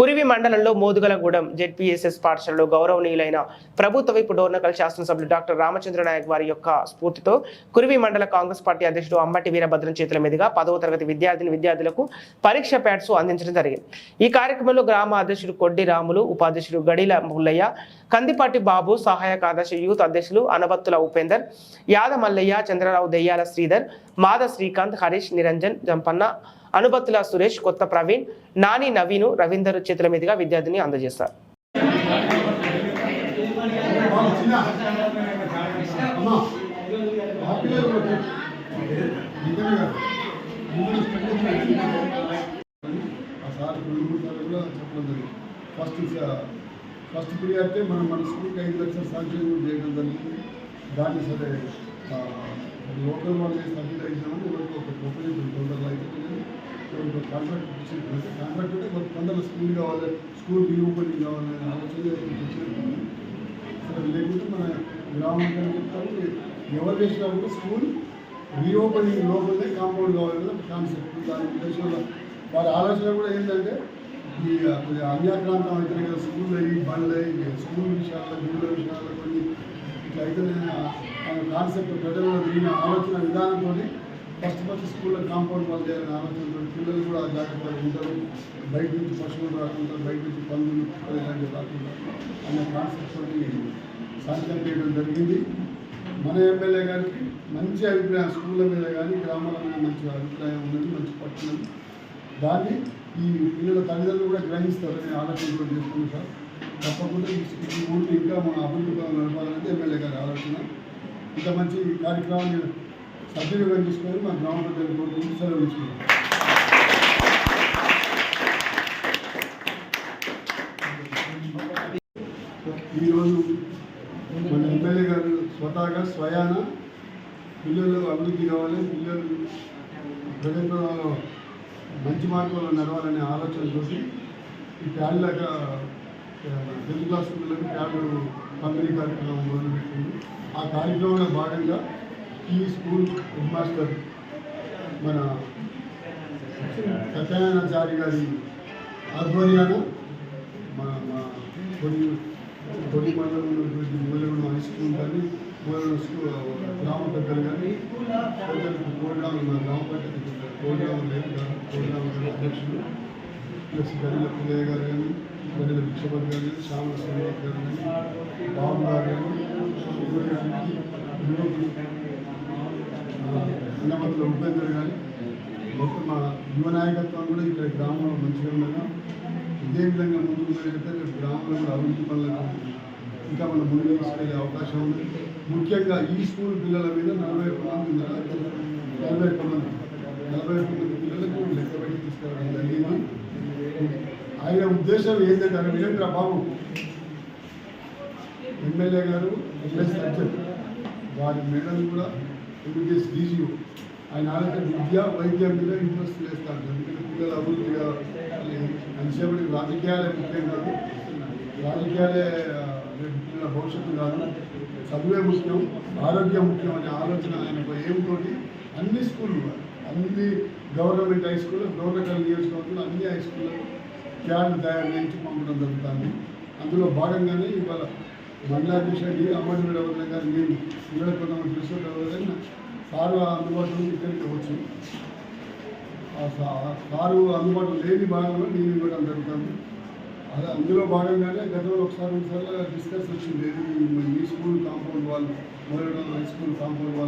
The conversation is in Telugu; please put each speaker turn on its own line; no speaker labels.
కురివి మండలంలో మోదుగలగూడెం జెడ్పీఎస్ఎస్ పాఠశాలలో గౌరవనీయులైన ప్రభుత్వ వైపు డోర్నకల్ శాసనసభ్యులు డాక్టర్ రామచంద్ర నాయక్ వారి యొక్క స్ఫూర్తితో కురివి మండల కాంగ్రెస్ పార్టీ అధ్యక్షుడు అంబటి వీరభద్రం చేతుల మీదుగా పదవ తరగతి విద్యార్థిని విద్యార్థులకు పరీక్ష ప్యాడ్స్ అందించడం జరిగింది. ఈ కార్యక్రమంలో గ్రామ అధ్యక్షుడు కొడ్డి రాములు ఉపాధ్యక్షుడు గడిల ముల్లయ్య కందిపాటి బాబు సహాయ కార్యదర్శి యూత్ అధ్యక్షులు అనబత్తుల ఉపేందర్ యాద మల్లయ్య చంద్రరావు దెయ్యాల శ్రీధర్ మాద శ్రీకాంత్ హరీష్ నిరంజన్ జంపన్న అనుబత్తుల సురేష్ కొత్త ప్రవీణ్ నాని నవీను రవీందర్ చేతుల మీదుగా విద్యార్థిని అందజేస్తారు.
ఫస్ట్ స- ఫస్ట్ ప్రియారిటీ మనం మన స్కూల్కి ఐదు లక్షల శాంక్షన్ చేయడం జరిగింది దాన్ని సరే లోకల్ వాళ్ళు సబ్మిట్ అయినామని ఒక ప్రొపరేషన్ తొందరలో అయితే కాంట్రాక్ట్ ఇచ్చింది కాంట్రాక్ట్ అంటే కొంత స్కూల్ కావాలి స్కూల్ రీఓపెనింగ్ కావాలి అనే ఆలోచన సరే లేకుంటే మన గ్రామం చెప్తాము ఎవరు చేసినా కూడా స్కూల్ రీఓపెనింగ్ లోపలనే కాంపౌండ్ కావాలన్న కాన్సెప్ట్ దాని ఉద్దేశంలో వారి ఆలోచన కూడా ఏంటంటే ఈ కొద్దిగా అన్యాక్రాంతం అవుతున్నాయి కదా స్కూల్ అయ్యి బండ్లు అయ్యి స్కూల్ విషయాల్లో గుళ్ళ విషయాల్లో కొన్ని ఇట్లా అయితే కాన్సెప్ట్ ప్రజల్లో దిగిన ఆలోచన విధానంతో ఫస్ట్ ఫస్ట్ స్కూల్లో కాంపౌండ్ వాళ్ళ దగ్గర ఆలోచనతో పిల్లలు కూడా జాగ్రత్తగా ఉంటారు. బయట నుంచి పశువులు రాకుండా బయట నుంచి పందులు ఇలాంటివి రాకుండా అనే కాన్సెప్ట్ సాధ్యం చేయడం జరిగింది. మన ఎమ్మెల్యే గారికి మంచి అభిప్రాయం స్కూళ్ళ మీద కానీ గ్రామాల మీద మంచి అభిప్రాయం ఉన్నది మంచి పట్టణం దాన్ని ఈ పిల్లల తల్లిదండ్రులు కూడా గ్రహిస్తారని ఆలోచన కూడా చేస్తున్నాం సార్. తప్పకుండా ఈ ఊరిని ఇంకా మన అభివృద్ధి నడపాలనేది ఎమ్మెల్యే గారి ఆలోచన. ఇంత మంచి కార్యక్రమాన్ని సద్వినియోగం తీసుకొని మా గ్రామ ప్రజలు కోరుకుంటూ సెలవు తీసుకున్నాం ఈరోజు మన ఎమ్మెల్యే గారు స్వతహాగా స్వయాన పిల్లలు అభివృద్ధి కావాలి పిల్లలు ప్రజల్లో మంచి మార్గంలో నడవాలనే ఆలోచనతో ఈ ప్యాడ్లాగా తెలుగు క్లాస్ పిల్లలకు ప్యాడ్లు పంపిణీ కార్యక్రమం మొదలుపెట్టింది. ఆ కార్యక్రమంలో భాగంగా ఈ స్కూల్ హెడ్ మాస్టర్ మన సత్యనారాయణచారి గారి ఆధ్వర్యాన మన మా కొన్ని కొన్ని మండలంలో ఉన్నటువంటి హై స్కూల్ కానీ మూలగూడెం స్కూల్ గ్రామ పెద్దలు కానీ పెద్దలకు ప్రోగ్రాం మా గ్రామ పంచాయతీ ప్రోగ్రాం లేదు ప్రోగ్రాం అధ్యక్షులు ప్లస్ గడిల పుల్లయ్య గారు కానీ గడిల భిక్షపతి గారు కానీ శ్యామ శ్రీనివాస్ గారు కానీ బాబు గారు కానీ యువకులు ఉపేంద్ర గారు మొత్తం మా యువ నాయకత్వం కూడా ఇక్కడ గ్రామంలో మంచిగా ఉండగా ఇదే విధంగా ముందుకు వెళ్తే రేపు గ్రామంలో కూడా అభివృద్ధి పనులకు ఇంకా మనం ముందుకు తీసుకెళ్ళే అవకాశం ఉంది. ముఖ్యంగా ఈ స్కూల్ పిల్లల మీద నలభై ఒక్క మంది నలభై ఒక్క మంది నలభై ఒక్క మంది పిల్లలకు లెక్క పెట్టి తీసుకురావడం జరిగింది. ఆయన ఉద్దేశం ఏంటంటే వీరేంద్ర బాబు ఎమ్మెల్యే గారు ఎంఎస్ సజ్జన్ వారి మేడలు కూడా ఎంబీబీఎస్ డీజీఓ ఆయన ఆలోచన విద్య వైద్యం మీద ఇంట్రెస్ట్ వేస్తాను ఎందుకంటే పిల్లల అభివృద్ధిగా మంచి రాజకీయాలే ముఖ్యం కాదు. రాజకీయాలే పిల్లల భవిష్యత్తు కాదు. చదువే ముఖ్యం ఆరోగ్యం ముఖ్యం అనే ఆలోచన ఆయన ఏమిటోటి అన్ని స్కూళ్ళు అన్ని గవర్నమెంట్ హై స్కూల్ గవర్నమెంట్ నియోజకవర్గంలో అన్ని హై స్కూళ్ళలో క్యాడ్లు తయారు చేయించి పంపడం జరుగుతుంది. అందులో భాగంగానే ఇవాళ మండలాధ్యక్షుడి అమ్మడి గారు నేను ఇక్కడ కొంతమంది తెలుసుకోవడం సారు అందుబాటులో ఉంది, ఇక్కడికి వచ్చి సారు అందుబాటులో లేని భాగంలో నేను ఇవ్వడం జరుగుతుంది. అదే అందులో భాగంగానే గతంలో ఒకసారి ఒకసారి డిస్కస్ వచ్చింది. ఏది ఈ- స్కూల్ కాంపౌండ్ వాళ్ళు మొదలడం హై స్కూల్ కాంపౌండ్ వాళ్ళు